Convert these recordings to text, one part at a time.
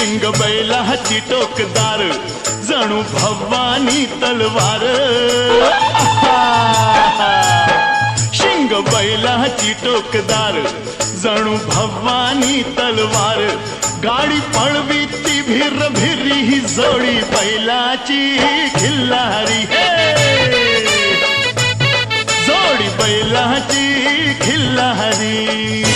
शिंग बैलाची टोकदार जणू भवानी तलवार. शिंग शिंग हाती टोकदार जणू भवानी तलवार. गाडी पळवी ती भिर भिरी ही जोडी बैलाची खिल्लारी. जोडी बैलाची खिल्लारी.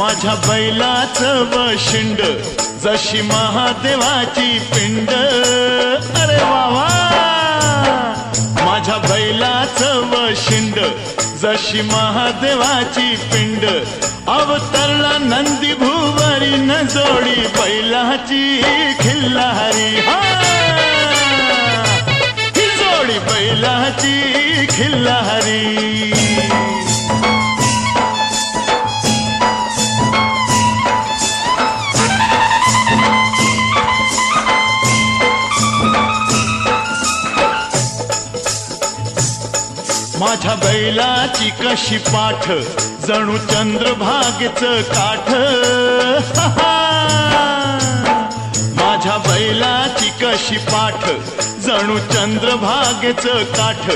माझ्या बैलाचं वशिंड जशी महादेवाची पिंड. अरे वा माझ्या बैलाचं वशिंड जशी महादेवाची पिंड. अवतरला नंदी भुवरी न जोडी बैलाची खिल्लारी. हा! ही जोडी बैलाची खिल्लारी. माझ्या बैलाची कशी पाठ? जणू चंद्रभागेच काठ. माझ्या बैलाची कशी पाठ? जणू चंद्रभागेच काठ.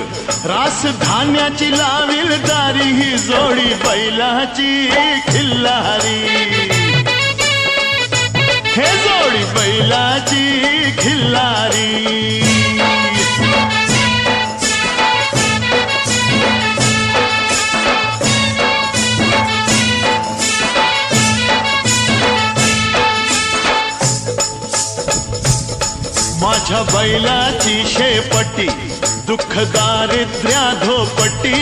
रास धान्याची लावील दारी ही जोडी बैलाची खिल्लारी. हे जोडी बैलाची खिल्लारी. माझ्या बैलाची शेपटी दुःख दारिद्र्या धोपटी.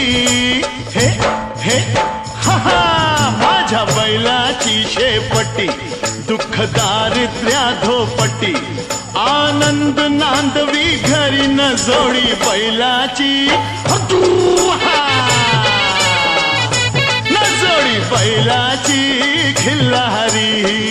हे हे हा हा माझ्या बैलाची शेपटी दुःख दारिद्र्या धोपटी. आनंद नांदवी घरी न जोडी बैलाची. हा. न जोडी बैलाची खिल्लारी.